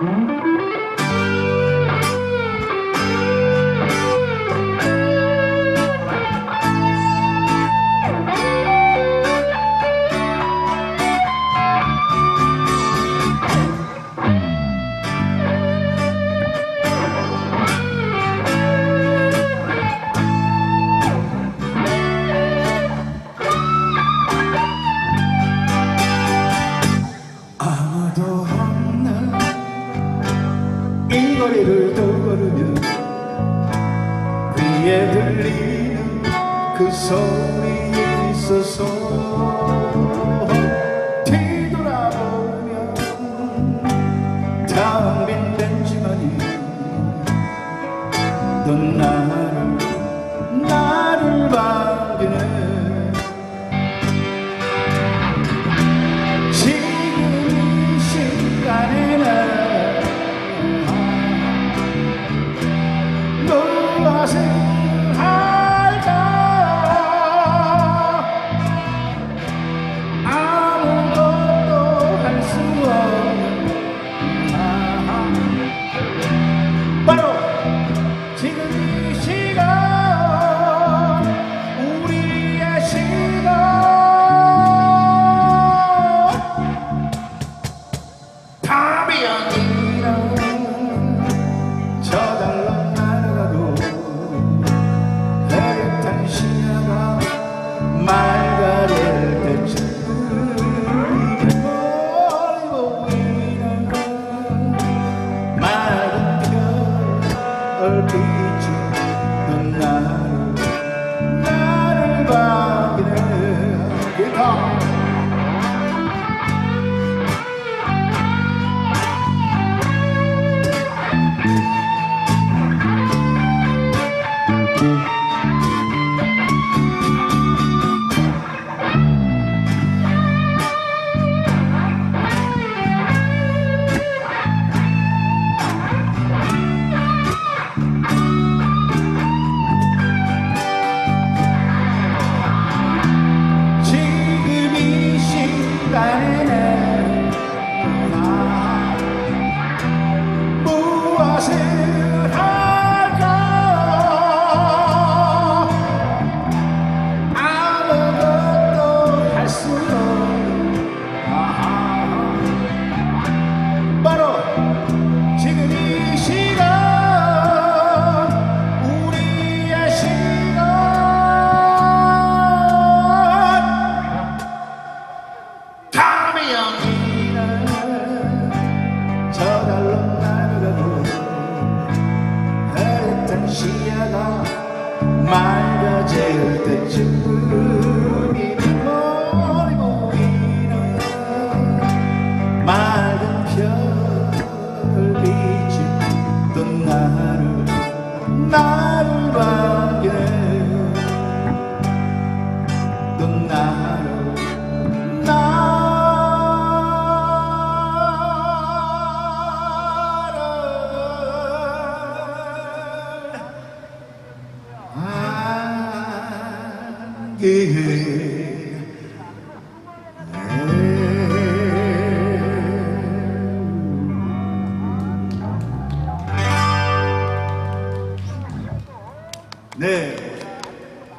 Mm-hmm. 거리를 더 걸으면 귀에 들리는 그 소리에 있어서 뒤돌아보면 다음 빈 벤지만이 넌나 맑아질 때 예. 네. 네.